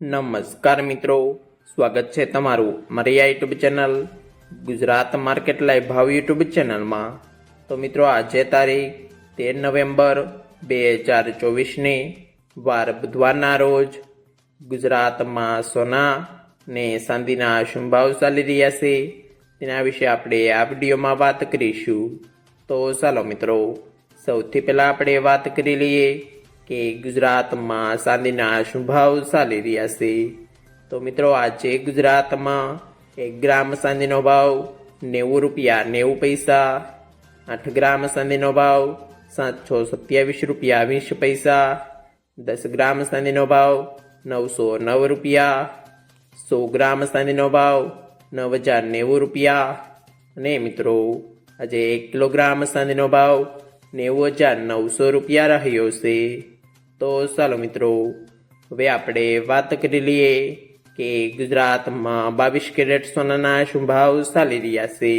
નમસ્કાર મિત્રો. સ્વાગત છે તમારું મારી આ YouTube channel, Gujarat market live ભાવ યુટ્યુબ ચેનલમાં. તો મિત્રો, આજે તારીખ તેર નવેમ્બર બે હજાર ચોવીસની વાર બુધવારના રોજ ગુજરાતમાં સોના ને ચાંદીના શું ભાવ ચાલી રહ્યા છે તેના વિશે આપણે આ વિડીયોમાં વાત કરીશું. તો ચાલો મિત્રો, સૌથી પહેલાં આપણે વાત કરી લઈએ કે ગુજરાતમાં ચાંદીના શું ચાલી રહ્યા છે? તો મિત્રો, આજે ગુજરાતમાં એક ગ્રામ ચાંદીનો ભાવ નેવું રૂપિયા નેવું પૈસા, આઠ ગ્રામ ચાંદીનો ભાવ સાતસો સત્યાવીસ રૂપિયા વીસ પૈસા, દસ ગ્રામ ચાંદીનો ભાવ નવસો નવ રૂપિયા, સો ગ્રામ ચાંદીનો ભાવ નવ હજાર નેવું રૂપિયા. અને મિત્રો, આજે એક કિલોગ્રામ ચાંદીનો ભાવ નેવું હજાર નવસો રૂપિયા રહ્યો છે. તો ચાલો મિત્રો, હવે આપણે વાત કરી લઈએ કે ગુજરાતમાં બાવીસ કેરેટ સોનાના શું ભાવ ચાલી રહ્યા છે.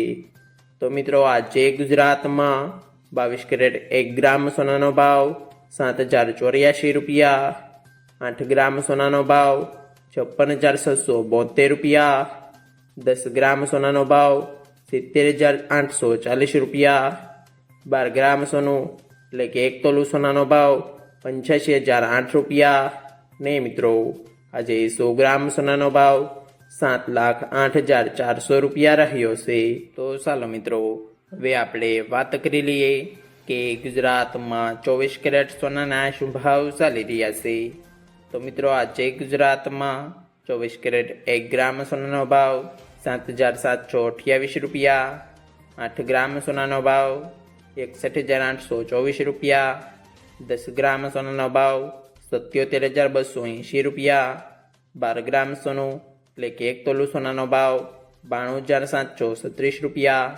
તો મિત્રો, આજે ગુજરાતમાં બાવીસ કેરેટ એક ગ્રામ સોનાનો ભાવ સાત હજાર ચોર્યાસી રૂપિયા, આઠ ગ્રામ સોનાનો ભાવ છપ્પન હજાર છસો બોતેર રૂપિયા, દસ ગ્રામ સોનાનો ભાવ સિત્તેર હજાર આઠસો ચાલીસ રૂપિયા, બાર ગ્રામ સોનું એટલે કે એક તોલું સોનાનો ભાવ પંચ્યાસી હજાર આઠ રૂપિયા. ને મિત્રો, આજે સો ગ્રામ સોનાનો ભાવ સાત લાખ આઠ હજાર ચારસો રૂપિયા રહ્યો છે. તો ચાલો મિત્રો, હવે આપણે વાત કરી લઈએ કે ગુજરાતમાં ચોવીસ કેરેટ સોનાના શું ભાવ ચાલી રહ્યા છે. તો મિત્રો, આજે ગુજરાતમાં ચોવીસ કેરેટ એક ગ્રામ સોનાનો ભાવ સાત હજાર સાતસો અઠ્યાવીસ રૂપિયા. આઠ ગ્રામ સોનાનો ભાવ એકસઠ હજાર આઠસો ચોવીસ રૂપિયા. દસ ગ્રામ સોનાનો ભાવ સત્યોતેર હજાર બસો એંશી રૂપિયા. બાર ગ્રામ સોનું એટલે કે એક તોલું સોનાનો ભાવ બાણું હજાર સાતસો છત્રીસ રૂપિયા.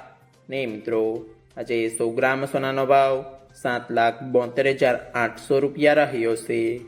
ને મિત્રો, આજે સો ગ્રામ સોનાનો ભાવ સાત લાખ બોતેર હજાર આઠસો રૂપિયા રહ્યો છે.